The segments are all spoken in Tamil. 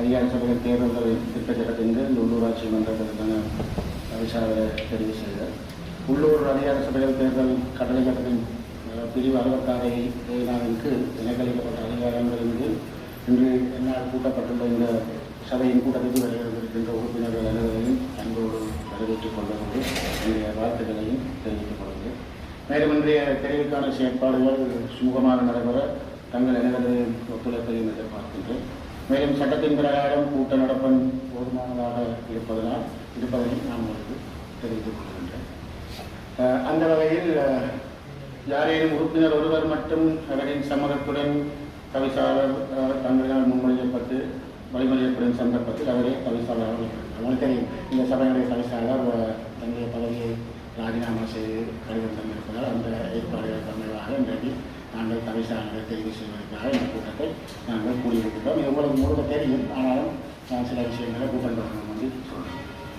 அதிகார சபைகள் தேர்தல்கள் திட்டச்சட்டத்தின் இந்த உள்ளூராட்சி மன்றத்திற்கான விசாரணை தெரிவு செய்தார். உள்ளூர் அதிகார சபைகள் தேர்தல் கட்டளை கட்டத்தின் பிரிவு அறுபத்தாறை நாளின் இணைக்களிக்கப்பட்ட அதிகாரங்களின் இன்று என்னால் கூட்டப்பட்டுள்ள இந்த சபையின் கூட்டத்திற்கு வருகின்ற உறுப்பினர்கள் அனைவரையும் அன்போடு வரவேற்றுக் கொள்வதோடு என்னுடைய வாழ்த்துக்களையும் தெரிவித்துக் கொள்கிறேன். மேலும் இன்றைய தெரிவுக்கான செயற்பாடுகள் சுமூகமாக நடைபெற தங்கள் அனைவரது ஒத்துழைப்பையும் எதிர்பார்க்கின்றேன். மேலும் சட்டத்தின் பிரகாரம் கூட்ட நடப்பன் போதுமானதாக இருப்பதனால் இருப்பதை நான் உங்களுக்கு தெரிவித்துக் கொள்கின்றேன். அந்த வகையில் யாரேனும் உறுப்பினர் ஒருவர் மட்டும் அவரின் சம்மதத்துடன் கவிசாளர் அஹ், தங்களினால் முன்மொழியப்பட்டு வழிமொழியப்படும் சந்தர்ப்பத்தில் அவரே தவிசாளர் அவங்களுக்கு தெரியும் இந்த சபையுடைய கவிசாளர் தன்னுடைய பதவியை ராஜினாமா செய்து கடிதம் தந்திருப்பதால் அந்த ஏற்பாடுகள் தமிழாக இன்றைக்கு நாங்கள் தவிசாளரை தெரிவு செய்வதற்காக இந்த கூட்டத்தை நாங்கள் கூறியிருக்கின்றோம் இது உங்களுக்கு முழுக்க தெரியும். ஆனாலும் நான் சில விஷயங்களை கூட்டம் தொடங்கும் வந்து சொல்கிறேன்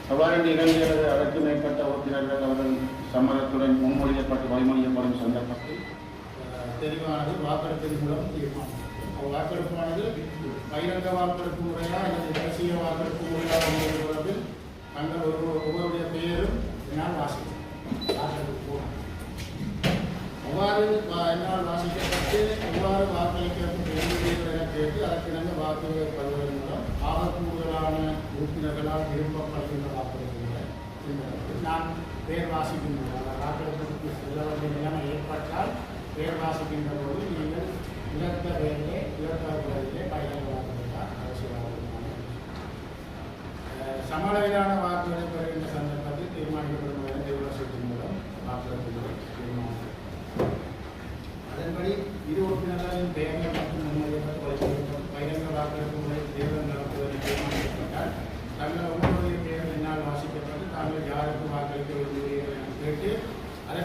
அவ்வாறு நிகழ்கிறது. அதற்கு மேற்பட்ட உறுப்பினர்கள் அவர்கள் சம்மதத்துடன் முன்மொழியப்பட்டு வழிமொழியப்படும் சந்தர்ப்பத்தில் அஹ், தெரிவானது வாக்கெடுப்பின் மூலம் தீர்மானம் வாக்கெடுப்பானது பகிரங்க வாக்கெடுப்பு முறையா அல்லது தேசிய வாக்கெடுப்பு முறையா என்பது தொடர்பில் தங்கள் ஒரு ஒவ்வொருடைய பெயரும் என்னால் வாசிக்கும் வாக்கெடுப்பு போகணும் அவ்வாறு வா- என்னால் வாசிக்கப்பட்டு எவ்வாறு வாக்களிக்கப்பட்டு வெளியேறுகிறது என கேட்டு அதற்கிணங்க வாக்குகளை பெறுவதன் மூலம் ஆக கூடுதலான உறுப்பினர்களால் விரும்பப்படுகின்ற வாக்குறுதிகளை பின்பற்றப்படும். நான் பேர் வாசிக்கின்ற வாக்கெடுப்புக்கு செல்ல வேண்டிய நிலைமை ஏற்பட்டால் பேர் வாசிக்கின்ற போது நீங்கள் இலக்க வேலையே இலக்கிலே பயிரங்க வாக்குகளால் அவசியமான சமளவிலான வாக்குகளை பெறுகின்ற சந்தர்ப்பத்தில் தீர்மானிக்கப்படும் வரை தேர்வாசத்தின் மூலம் வாக்குறுதிகளை தீர்மானிக்கும் அதன்படி இரு உறுப்பினர்களின் பெயர்கள் மற்றும் முன்மொழியப்பட்டு வழங்கப்பட்ட பகிரங்க வாக்கெடுப்பு முறை தேர்தல் நடத்துவதை தீர்மானிக்கப்பட்டால் தங்கள் ஒவ்வொருடைய பெயர் என்னால் வாசிக்கப்பட்டு தாங்கள் யாருக்கு வாக்களிக்க விரும்புகிறீர்கள் என கேட்டு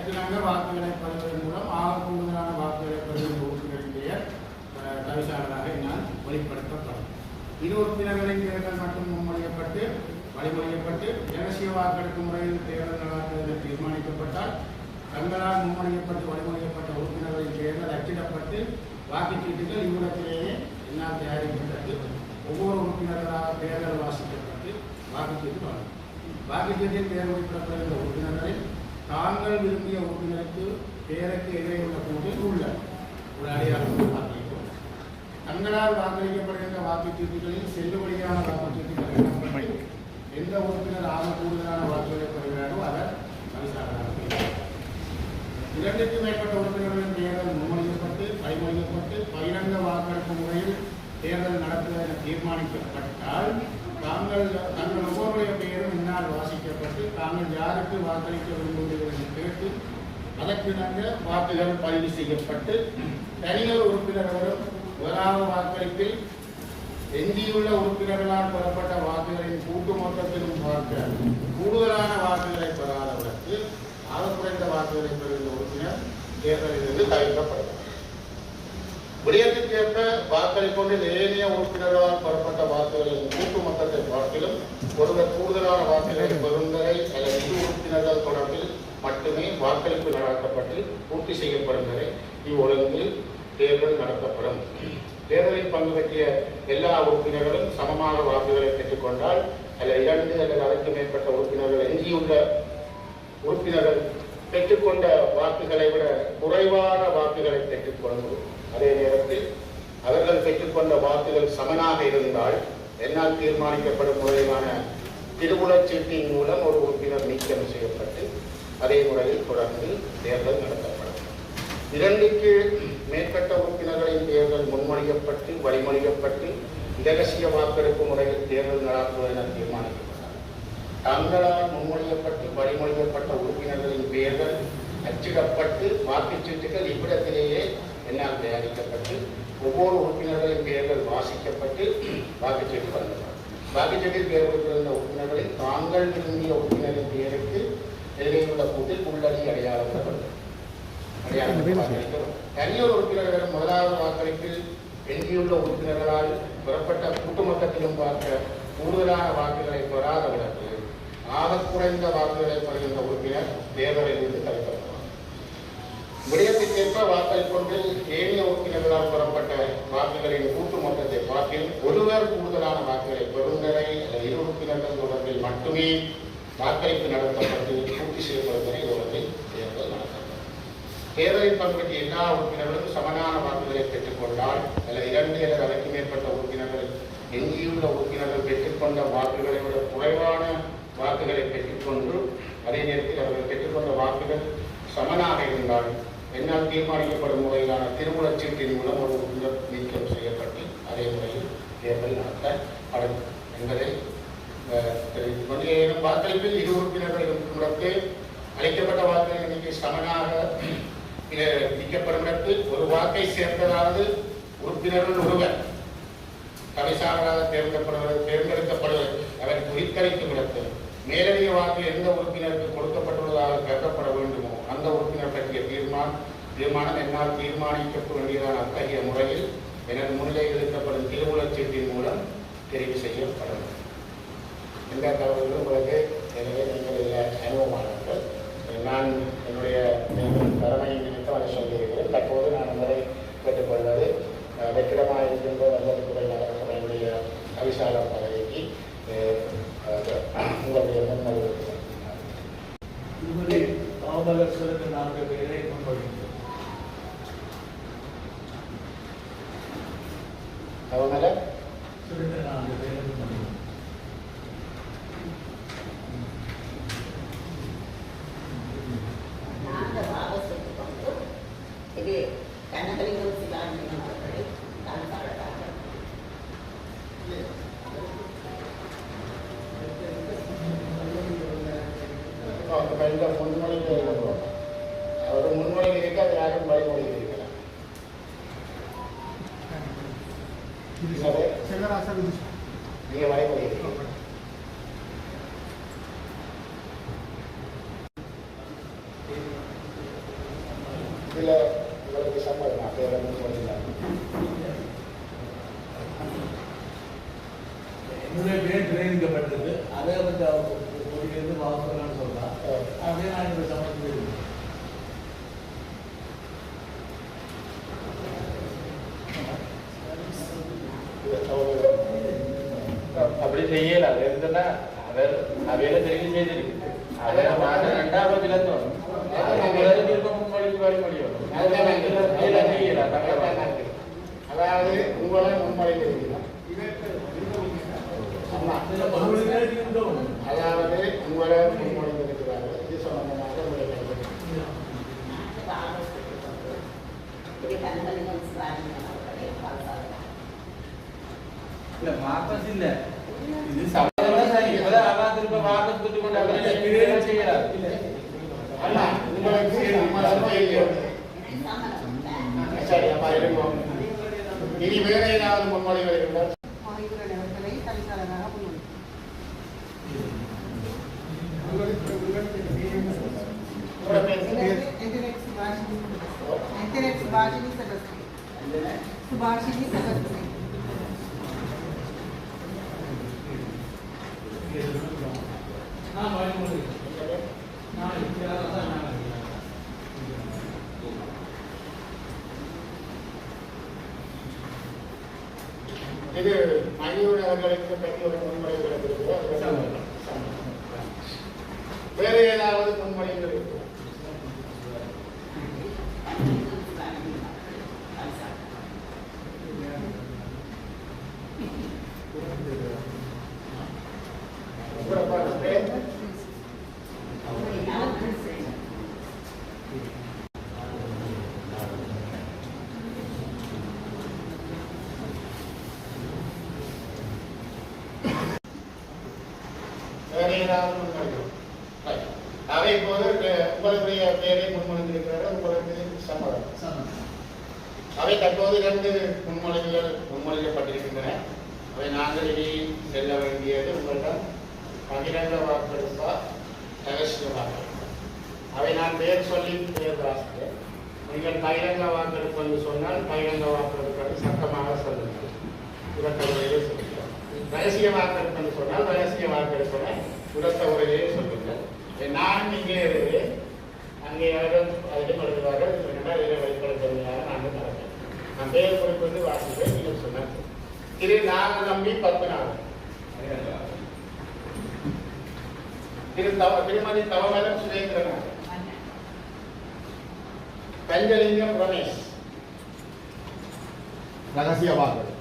அதற்கு வாக்குகளை பெறுவதன் மூலம் ஆக கூடுதலான வாக்குகளை பெறுகின்ற உறுப்பினரின் தவிசாளராக என்னால் வெளிப்படுத்தப்படும் இரு உறுப்பினர்களின் தேர்தல் மட்டும் முன்மொழியப்பட்டு வழிமொழியப்பட்டு ரகசிய வாக்கெடுப்பு முறையில் தேர்தல் தீர்மானிக்கப்பட்டால் தங்களால் முன்மொழியப்பட்டு வழிமொழியப்பட்ட உறுப்பினர்களின் தேர்தல் அச்சிடப்பட்டு வாக்குச்சீட்டுகள் இவ்விடத்திலேயே என்னால் தயாரிக்கப்பட்டு ஒவ்வொரு உறுப்பினர்களாக தேர்தல் வாசிக்கப்பட்டு வாக்குச்சீட்டு வழங்கும் வாக்குச்சீட்டில் தேர்வு பெறப்படுகின்ற உறுப்பினர்களில் தாங்கள் விரும்பிய உறுப்பினருக்கு பேருக்கு எதிரே உள்ள கூட்டில் உள்ள. ஒரு அடையாளம் வாக்களிக்கும் தங்களால் வாக்களிக்கப்படுகின்ற வாக்குச்சீட்டுகளில் செல்லுபடியான வாக்குச்சீட்டுகள் எந்த உறுப்பினர் ஆக கூடுதலான வாக்குகளை பெறுகிறாரோ அவர் பரிசாளராக இரண்டுக்கு மேற்பட்ட உறுப்பினர்களின் தேர்தல் முன்மொழியப்பட்டு பரிமொழியப்பட்டு பகிரங்க வாக்கெடுப்பு முறையில் தேர்தல் நடத்துவது தீர்மானிக்கப்பட்டால் தாங்கள் தங்கள் ஒவ்வொருடைய பெயரும் இந்நாள் வாசிக்கப்பட்டு தாங்கள் யாருக்கு வாக்களிக்க விரும்புகிறீர்கள் என்று கேட்டு அதற்கிணங்க வாக்குகள் பதிவு செய்யப்பட்டு தனியார் உறுப்பினர்களும் முதலாவது வாக்களிப்பில் எஞ்சியுள்ள உறுப்பினர்களால் பெறப்பட்ட வாக்குகளின் கூட்டு மொத்தத்திலும் பார்க்க கூடுதலான வாக்குகளை பெறாதவருக்கு ஆக குறைந்த வாக்குகளை பெறுகின்ற உறுப்பினர் தேர்தலிலிருந்து தவிர்க்கப்படுகிறார் விடயத்திற்கேற்ப கொண்டு ஏனைய உறுப்பினர்களால் பெறப்பட்ட வாக்குகளின் கூட்டு மொத்தத்தை பார்க்கிலும் ஒருவர் கூடுதலான வாக்குகளை பெறும் அல்லது இரு உறுப்பினர்கள் தொடர்பில் மட்டுமே வாக்களிப்பு நடத்தப்பட்டு பூர்த்தி செய்யப்படும் வரை இவ்வொழுங்கில் தேர்தல் நடத்தப்படும். தேர்தலில் பங்கு பெற்றிய எல்லா உறுப்பினர்களும் சமமாக வாக்குகளை பெற்றுக்கொண்டால் அல்ல இரண்டு அல்லது அதற்கு மேற்பட்ட உறுப்பினர்கள் எஞ்சியுள்ள உறுப்பினர்கள் பெற்றுக்கொண்ட வாக்குகளை விட குறைவான வாக்குகளை பெற்றுக்கொண்டு அதே பெற்றுக்கொண்ட வாக்குகள் சமனாக இருந்தால் என்னால் தீர்மானிக்கப்படும் முறையிலான திருவுளச் சீட்டின் மூலம் ஒரு உறுப்பினர் நீக்கம் செய்யப்பட்டு அதே முறையில் தொடர்ந்து தேர்தல் நடத்தப்படும். இரண்டுக்கு மேற்பட்ட உறுப்பினர்களின் தேர்தல் முன்மொழியப்பட்டு வழிமொழியப்பட்டு இரகசிய வாக்கெடுப்பு முறையில் தேர்தல் நடத்துவது என தீர்மானிக்கப்பட்டார் தங்களால் முன்மொழியப்பட்டு வழிமொழியப்பட்ட உறுப்பினர்களின் பெயர்கள் அச்சிடப்பட்டு வாக்குச்சீட்டுகள் இவ்விடத்திலேயே என்னால் தயாரிக்கப்பட்டு ஒவ்வொரு உறுப்பினர்களின் பெயர்கள் வாசிக்கப்பட்டு வாக்குச்சீட்டு வழங்கப்படும் வாக்குச்சீட்டில் பெயர் கொடுத்திருந்த உறுப்பினர்களில் தாங்கள் விரும்பிய உறுப்பினரின் பெயருக்கு எதிரே உள்ள கூட்டில் உள்ளடி அடையாளப்படுத்தப்படும் அடையாளம் தனியார் உறுப்பினர்களிடம் முதலாவது வாக்களிப்பில் எஞ்சியுள்ள உறுப்பினர்களால் பெறப்பட்ட கூட்டுமொத்தத்திலும் பார்க்க கூடுதலான வாக்குகளை பெறாதவர்களுக்கு ஆக குறைந்த வாக்குகளை பெறுகின்ற உறுப்பினர் தேர்தலில் இருந்து தடுக்கப்படுவார் விடயத்திற்கேற்ப புற வாக்களிப்பொன்றில் ஏனைய உறுப்பினர்களால் பெறப்பட்ட வாக்குகளின் கூட்டு மொத்தத்தை பார்க்கில் ஒருவர் கூடுதலான வாக்குகளை பெறுந்தரை அல்லது இரு உறுப்பினர்கள் தொடர்பில் மட்டுமே வாக்களிப்பு நடத்தப்பட்டு பூர்த்தி செய்யப்படும் வரை தொடர்பில் தேர்தல் நடத்தப்படும் தேர்தலில் பங்கேற்ற எல்லா உறுப்பினர்களும் சமனான வாக்குகளை பெற்றுக்கொண்டால் அல்லது இரண்டு அல்லது அதற்கு மேற்பட்ட உறுப்பினர்கள் எஞ்சியுள்ள உறுப்பினர்கள் பெற்றுக்கொண்ட வாக்குகளை விட குறைவான வாக்குகளை பெற்றுக்கொண்டு அதே நேரத்தில் அவர்கள் பெற்றுக்கொண்ட வாக்குகள் சமனாக இருந்தால் என்னால் தீர்மானிக்கப்படும் முறையிலான திருமணச் சீட்டின் மூலம் ஒரு உறுப்பினர் நீக்கம் செய்யப்பட்டு அதே முறையில் தேர்தல் நடத்தப்படும் என்பதை அஹ், தெரிவித்துக் கொண்டு ஏனும் வாக்களிப்பில் இரு உறுப்பினர்களும் முடக்கு அளிக்கப்பட்ட வாக்குகளின் எண்ணிக்கை சமனாக அஹ், விதிக்கப்படும் இடத்தில் ஒரு வாக்கை சேர்ந்ததாவது உறுப்பினர்கள் ஒருவர். தவிசாளராக தேர்ந்தெடுக்கப்படுவது தேர்ந்தெடுக்கப்படுவது அவர் குறித்தளிக்கும் இடத்தில் மேலதிக வாக்கு எந்த உறுப்பினருக்கு கொடுக்கப்பட்டுள்ளதாக கருதப்பட வேண்டுமோ அந்த உறுப்பினர் பற்றி தீர்மானம் தீர்மானம் என்னால் தீர்மானிக்க வேண்டியதான அத்தகைய முறையில் எனது முன்னிலையில் எடுக்கப்படும் திருவுளச் சீட்டின் மூலம் தெரிவு செய்யப்படும். இந்த தகவல்கள் உங்களுக்கு எனவே நீங்கள் இதில் அனுபவமானவர்கள். நான் என்னுடைய கடமையை நிமித்தம் அதை சொல்லியிருக்கிறேன் தற்போது நான் உங்களை கேட்டுக்கொள்வது வெற்றிடமாக கல்வியில் முன்மொழிந்து இருக்கிறோம் அவர் முன்மொழிவு இருக்க அது யாரும் வழிமொழி இருக்கிறார் நீங்க நீங்கள் வழிமொழி இருக்கீங்க. இல்ல பேர என்னுடைய பேர் அதை வந்து அவங்க கொடியிலிருந்து வாசல் அப்படியே நான் இந்த சமர்ப்பிக்கிறேன் அப்படி செய்யல. அது இருந்ததுன்னா அவர் அவையில தெரிவு செய்திருக்கு. அதை மாற்ற ரெண்டாவது இழந்தோம் விருப்பம் முன்மொழிக்கு வழி முடியும் செய்யல தங்க அதாவது உங்களை முன்மொழிக்கிறீங்க ஆமா இதுல மறுபடி கேட்கின்றோம் அதாவது உங்களை முன்மொழிந்திருக்கிறார்கள் இது சம்பந்தமாக உங்களை நான்கு ஆலோசனை கொண்டு இது கனகலிங்கம் சிவாஜியம் அவர்களை தாழ்வாளராக இல்ல மாற்றம் இல்ல இது சம்பளம் சரி இப்பதான் அவன் திரும்ப வாபஸ் கொடுத்து கொண்டு அவரை செய்யறாரு அண்ணா உங்களுக்கு சம்மதமா இல்லையோ சரி அப்பா இருக்கும் இனி வேற ஏதாவது முன்மொழிவு இருந்தால் மாநிலங்களவை தவிசாளராக முன்மொழி உங்களோட பேர் என்டிரெக்ட் சுபாஷினி என்டிரெக்ட் சுபாஷினி செபஸ்டி சுபாஷினி செபஸ்டி நான் வழிமொழி நான் இருக்கிறதா தான் நான் இது மனிதர்களுக்கு பற்றி ஒரு சம்மதம். வேற ஏதாவது முன்மொழிவு இருக்கு கனகலிங்கம் சிவாஜியம் அவர்களை தாழ்வாளராக உங்களோட பேர் வேற ஏதாவது. அவை இப்போது உங்களுடைய பேரை முன்மொழிந்திருக்கிறார்கள் உங்களுக்கு சம்மதம் அவை தற்போது இரண்டு முன்மொழிவுகள் முன்மொழியப்பட்டிருக்கின்றன. அவை நாங்கள் இனி செல்ல வேண்டியது உங்களிடம் பகிரங்க வாக்கெடுப்பா ரகசிய வாக்கெடுப்பா. அவை நான் பெயர் சொல்லி பெயர் வாசிக்கிறேன். நீங்கள் பகிரங்க வாக்கெடுப்பு என்று சொன்னால் பகிரங்க வாக்கெடுப்பு சத்தமாக சொல்லுங்கள். உரத்த உரையிலே சொல்லுங்கள் ரகசிய வாக்கெடுப்பு என்று சொன்னால் ரகசிய வாக்கெடுப்பை உரத்த உரையிலே சொல்லுங்கள் நான் இங்கே இருக்கிறேன் அங்கே யாரும் அதிலும் எழுதுவார்கள் இல்லைன்னா இதில் வெளிப்படுத்த நான் பேர் குறிப்பிட்டு வாசிக்கிறேன் நீங்கள் சொன்னார் திரு நாக நம்பி பத்மநாதன் திரு தவ திருமதி தவமலர் சுரேந்திரநாதன் பஞ்சலிங்கம் ரமேஷ் ரகசிய வாக்கு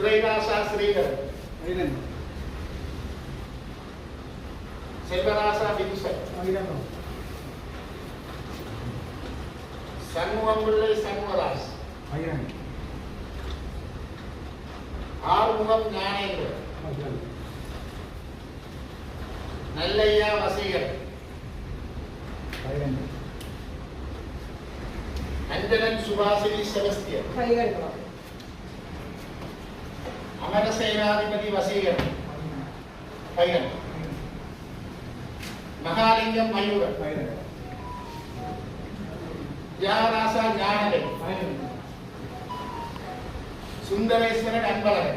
துரைராசா ஸ்ரீதரன் செல்வராசா விதுசன் சண்முகம்பிள்ளை சண்முகராஜ் ஆறுமுகம் ஞானேந்திரன் நல்லையா வசீகர் அஞ்சலன் சுபாசினி செபஸ்தியன் අමර සේනාධිපති වසීර පයිර මහාලිංගම් මයුර පයිර යාරාස ඥානදේ පයිර සුන්දරේස්වරට අන්බලද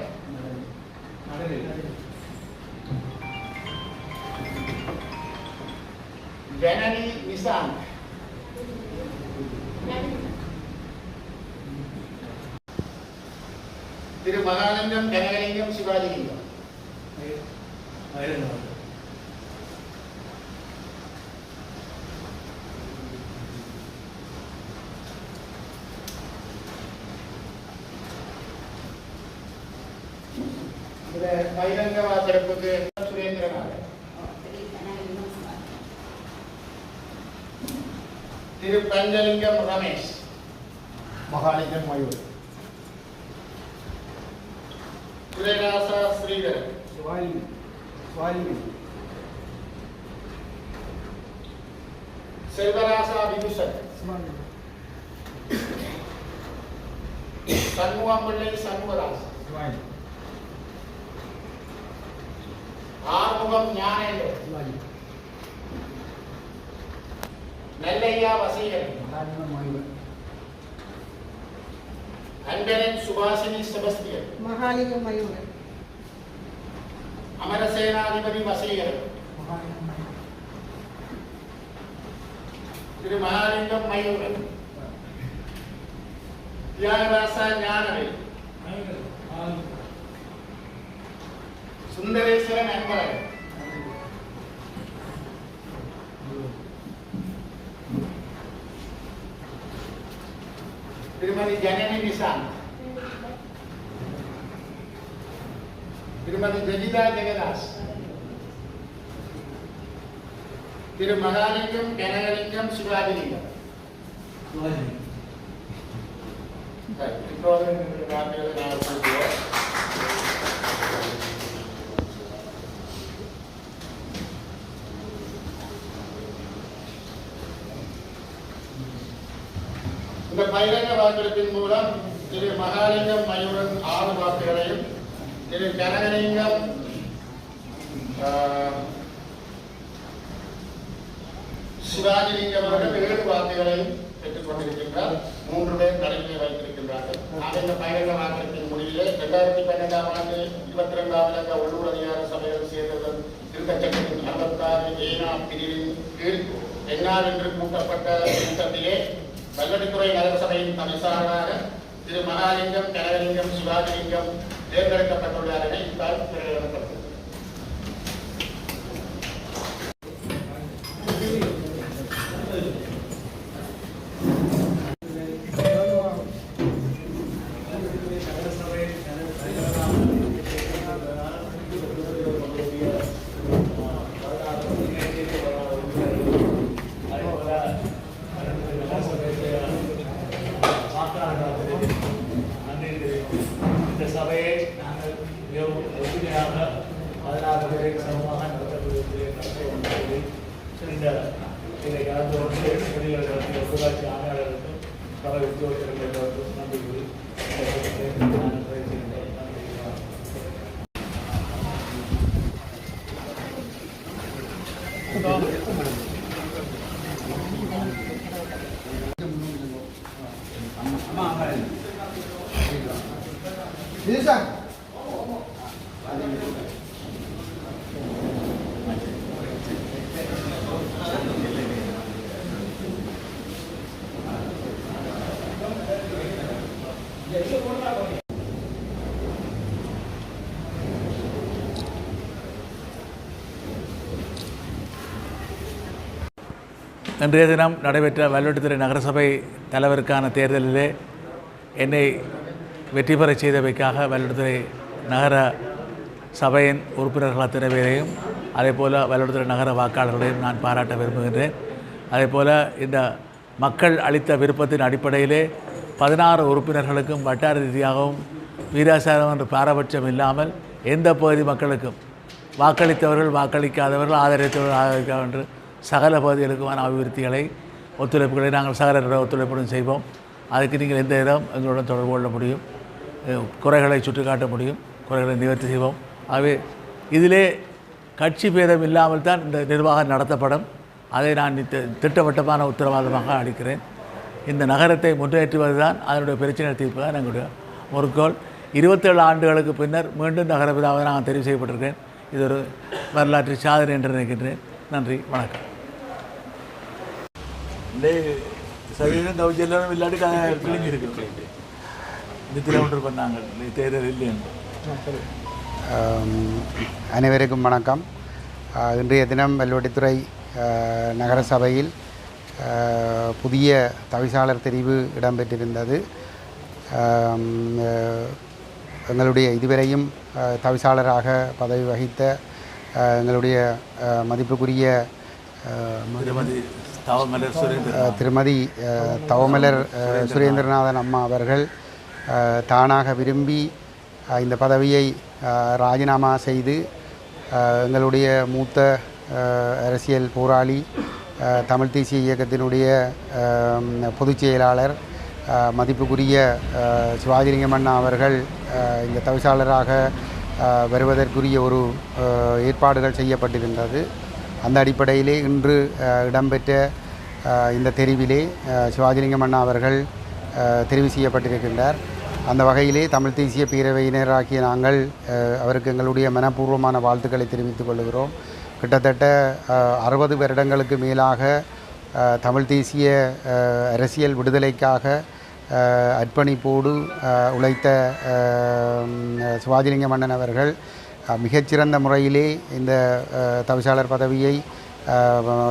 වැනනි නිසාන්ත திரு மகாலிங்கம் கனகலிங்கம் சிவாஜிலிங்கம். இந்த பகிரங்க வாக்கெடுப்புக்கு சுரேந்திரநாதன் திரு பஞ்சலிங்கம் ரமேஷ். மகாலிங்கன் மயூர். సురేఖాస శ్రీధర్ స్వామి స్వామి శైవరాస విభూషణ్ స్వామి షణ్ముఖంబళ్ళి షణ్ముఖరాజ్ స్వామి ఆర్ముఖం జ్ఞానేంద్ర స్వామి నల్లయ్య వసీకర్ அன்பரன் சுபாசினி செபஸ்தியன் மகாலிங்கம் மயூரன் அமரசேனாதிபதி வசீகரன் திரு மகாலிங்கம் மயூரன் தியாகராசா ஞானவேல் சுந்தரேஸ்வரன் அன்பழகன் திருமதி ஜனனி நிசாந்த் திருமதி ஜெகிதா ஜெகதாஸ் திரு மகாலிங்கம் கனகலிங்கம் சிவாஜிலிங்கம் சரி, இப்போது இந்த வார்த்தைகளை நாங்கள் இந்த பகிரங்க வாக்கெடுப்பின் மூலம் திரு மகாலிங்கம் மயூரன் ஆறு வாக்குகளையும் திரு கனகலிங்கம் சிவாஜிலிங்கம் அவர்கள் ஏழு வாக்குகளையும் பெற்றுக் கொண்டிருக்கின்றார். மூன்று பேர் தலைமையை வைத்திருக்கின்றார்கள். ஆக இந்த பகிரங்க வாக்கெடுப்பின் முடிவிலே இரண்டாயிரத்தி பன்னெண்டாம் ஆண்டு இருபத்தி ரெண்டாம் இலக்க உள்ளூர் அதிகார சபைகள் சேர்ந்ததன் திருத்தச் சட்டத்தின் அறுபத்தாறு ஏனா பிரிவின் கீழ் என்னால் என்று கூட்டப்பட்ட கூட்டத்திலே வல்லடித்துறை நகரசபையின் தவிசாளராக திரு மகாலிங்கம் கனகலிங்கம் சிவாஜிலிங்கம் தேர்ந்தெடுக்கப்பட்டுள்ளார்கள் என இத்தால் ಇಂದ ಈಗ ಯಾರಾದರೂ ಒಂದು ಕುರಿಗಳು ಹೊಸದಾಗಿ ಆನೆ ಆಡೋದು ಬಹಳ ಉದ್ಯೋಗ ನಮಗೆ இன்றைய தினம் நடைபெற்ற வல்லுவட்டுத்துறை நகரசபை தலைவருக்கான தேர்தலிலே என்னை வெற்றி பெறச் செய்தவைக்காக வல்லுவட்டுத்துறை நகர சபையின் உறுப்பினர்கள் அத்தனை பேரையும் அதே போல் வல்லுவட்டுத்துறை நகர வாக்காளர்களையும் நான் பாராட்ட விரும்புகின்றேன். அதே போல் இந்த மக்கள் அளித்த விருப்பத்தின் அடிப்படையிலே பதினாறு உறுப்பினர்களுக்கும் வட்டார ரீதியாகவும் வீராசாரம் என்ற பாரபட்சம் இல்லாமல் எந்த பகுதி மக்களுக்கும் வாக்களித்தவர்கள் வாக்களிக்காதவர்கள் ஆதரித்தவர்கள் ஆதரிக்காதவர்கள் என்று சகல பகுதிகளுக்குமான அபிவிருத்திகளை ஒத்துழைப்புகளை நாங்கள் சகல ஒத்துழைப்புடன் செய்வோம். அதுக்கு நீங்கள் எந்த இடம் எங்களுடன் தொடர்பு கொள்ள முடியும். குறைகளை சுட்டிக்காட்ட முடியும். குறைகளை நிவர்த்தி செய்வோம். ஆகவே இதிலே கட்சி பேதம் இல்லாமல் தான் இந்த நிர்வாகம் நடத்தப்படும். அதை நான் திட்டவட்டமான உத்தரவாதமாக அளிக்கிறேன். இந்த நகரத்தை முன்னேற்றுவது தான் அதனுடைய பிரச்சனை தீர்ப்பு தான் எங்களுடைய முறுக்கோள் இருபத்தேழு ஆண்டுகளுக்கு பின்னர் மீண்டும் நகரபிதாவை நான் தெரிவு செய்யப்பட்டிருக்கேன் இது ஒரு வரலாற்று சாதனை என்று நினைக்கின்றேன். நன்றி. வணக்கம். சரீரம் தவிச்செல்லாம் இல்லாட்டி கிழிஞ்சிருக்கு பண்ணாங்க தேர்தல் ஆம், அனைவருக்கும் வணக்கம் இன்றைய தினம் வெல்வெட்டித்துறை ஆ, நகர சபையில் ஆ, புதிய தவிசாளர் தெரிவு இடம்பெற்றிருந்தது எங்களுடைய இதுவரையும் தவிசாளராக பதவி வகித்த எங்களுடைய மதிப்புக்குரிய திருமதி தவமலர் சுரேந்திரநாதன். அம்மா அவர்கள் தானாக விரும்பி இந்த பதவியை ராஜினாமா செய்து எங்களுடைய மூத்த அரசியல் போராளி தமிழ் தேசிய இயக்கத்தினுடைய பொதுச் செயலாளர் மதிப்புக்குரிய சிவாஜிலிங்கம் அண்ணா அவர்கள் இந்த தவிசாளராக வருவதற்குரிய ஒரு ஏற்பாடுகள் செய்யப்பட்டிருந்தது. அந்த அடிப்படையிலே இன்று இடம்பெற்ற இந்த தெரிவிலே சிவாஜிலிங்கம் அண்ணா அவர்கள் தெரிவு செய்யப்பட்டிருக்கின்றார். அந்த வகையிலே தமிழ் தேசிய பேரவையினராகிய நாங்கள் அவருக்கு எங்களுடைய மனப்பூர்வமான வாழ்த்துக்களை தெரிவித்துக் கொள்கிறோம். கிட்டத்தட்ட அறுபது வருடங்களுக்கு மேலாக தமிழ் தேசிய அரசியல் விடுதலைக்காக அர்ப்பணிப்போடு உழைத்த சிவாஜிலிங்கம் மன்னன் அவர்கள் மிகச்சிறந்த முறையிலே இந்த தவிசாளர் பதவியை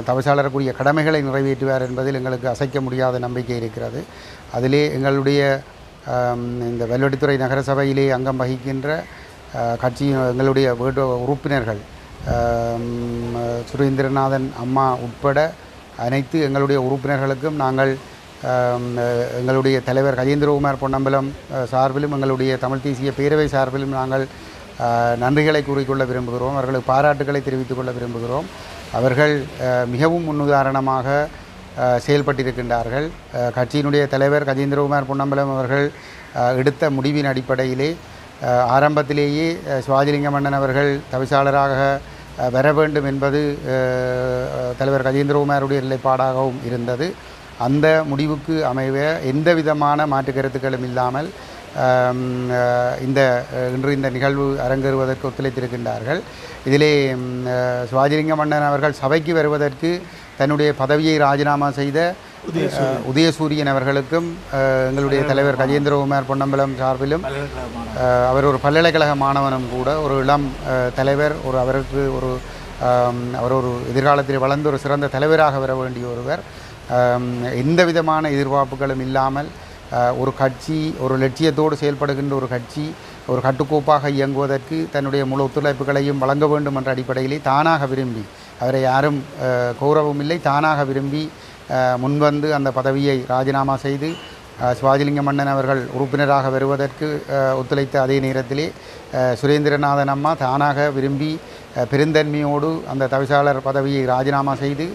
தவிசாளருக்குரிய கடமைகளை நிறைவேற்றுவார் என்பதில் எங்களுக்கு அசைக்க முடியாத நம்பிக்கை இருக்கிறது. அதிலே எங்களுடைய இந்த வெள்ளடித்துறை நகரசபையிலே அங்கம் வகிக்கின்ற கட்சி எங்களுடைய வீட்டு உறுப்பினர்கள் சுரேந்திரநாதன் அம்மா உட்பட அனைத்து எங்களுடைய உறுப்பினர்களுக்கும் நாங்கள் எங்களுடைய தலைவர் கஜேந்திரகுமார் பொன்னம்பலம் சார்பிலும் எங்களுடைய தமிழ் தேசிய பேரவை சார்பிலும் நாங்கள் நன்றிகளை கூறிக்கொள்ள விரும்புகிறோம். அவர்களுக்கு பாராட்டுகளை தெரிவித்துக் கொள்ள விரும்புகிறோம். அவர்கள் மிகவும் முன்னுதாரணமாக செயல்பட்டிருக்கின்றார்கள். கட்சியினுடைய தலைவர் கஜேந்திரகுமார் பொன்னம்பலம் அவர்கள் எடுத்த முடிவின் அடிப்படையிலே ஆரம்பத்திலேயே சுவாதிலிங்க மன்னன் அவர்கள் தவிசாளராக வர வேண்டும் என்பது தலைவர் கஜேந்திரகுமாருடைய நிலைப்பாடாகவும் இருந்தது. அந்த முடிவுக்கு அமைவ எந்த விதமான மாற்று கருத்துக்களும் இல்லாமல் இந்த இன்று இந்த நிகழ்வு அரங்கேறுவதற்கு ஒத்துழைத்திருக்கின்றார்கள். இதிலே சிவாஜிலிங்கம் மன்னன் அவர்கள் சபைக்கு வருவதற்கு தன்னுடைய பதவியை ராஜினாமா செய்த உதயசூரியன். அவர்களுக்கும் எங்களுடைய தலைவர் கஜேந்திரகுமார் பொன்னம்பலம் சார்பிலும் அவர் ஒரு பல்கலைக்கழக மாணவனும் கூட ஒரு இளம் தலைவர் ஒரு அவருக்கு ஒரு அவர் ஒரு எதிர்காலத்தில் வளர்ந்து ஒரு சிறந்த தலைவராக வர வேண்டிய ஒருவர். எந்த விதமான எதிர்பார்ப்புகளும் இல்லாமல் ஒரு கட்சி ஒரு லட்சியத்தோடு செயல்படுகின்ற ஒரு கட்சி ஒரு கட்டுக்கோப்பாக இயங்குவதற்கு தன்னுடைய முழு ஒத்துழைப்புகளையும் வழங்க வேண்டும் என்ற அடிப்படையிலே தானாக விரும்பி அவரை யாரும் கௌரவம் இல்லை தானாக விரும்பி முன்வந்து அந்த பதவியை ராஜினாமா செய்து அஹ், சிவாஜிலிங்கம் மன்னன் அவர்கள் உறுப்பினராக வருவதற்கு ஒத்துழைத்த அதே நேரத்திலே சுரேந்திரநாதன் அம்மா தானாக விரும்பி பெருந்தன்மையோடு அந்த தவிசாளர் பதவியை ராஜினாமா செய்து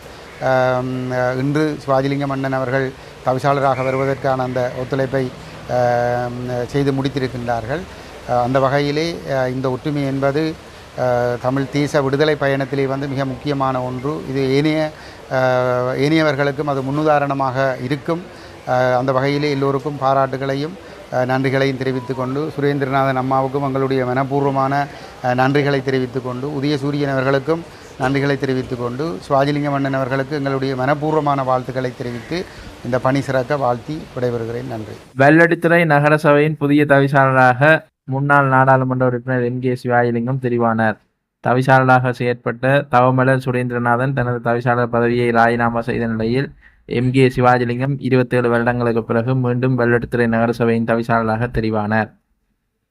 இன்று சிவாஜிலிங்கம் மன்னன் அவர்கள் தவிசாளராக வருவதற்கான அந்த ஒத்துழைப்பை செய்து முடித்திருக்கின்றார்கள். அந்த வகையிலே இந்த ஒற்றுமை என்பது தமிழ் தேச விடுதலை பயணத்திலே வந்து மிக முக்கியமான ஒன்று. இது ஏனைய ஏனையவர்களுக்கும் அது முன்னுதாரணமாக இருக்கும். அந்த வகையிலே எல்லோருக்கும் பாராட்டுகளையும் நன்றிகளையும் தெரிவித்து கொண்டு சுரேந்திரநாதன் அம்மாவுக்கும் எங்களுடைய மனப்பூர்வமான நன்றிகளை தெரிவித்து கொண்டு உதயசூரியன் அவர்களுக்கும் நன்றிகளை தெரிவித்துக் கொண்டு சிவாஜிலிங்க மன்னன் அவர்களுக்கு எங்களுடைய மனப்பூர்வமான வாழ்த்துக்களை தெரிவித்து இந்த பணி சிறக்க வாழ்த்தி விடைபெறுகிறேன். நன்றி. வெள்ளடித்துறை நகரசபையின் புதிய தவிசாளராக முன்னாள் நாடாளுமன்ற உறுப்பினர் என் கே சிவாஜிலிங்கம் தெரிவானார். தவிசாளராக செயற்பட்ட தவமலர் சுரேந்திரநாதன் தனது தவிசாளர் பதவியை ராஜினாமா செய்த நிலையில் எம் கே சிவாஜிலிங்கம் இருபத்தேழு வருடங்களுக்கு பிறகு மீண்டும் வெள்ளடித்துறை நகரசபையின் தவிசாளராக தெரிவானார்.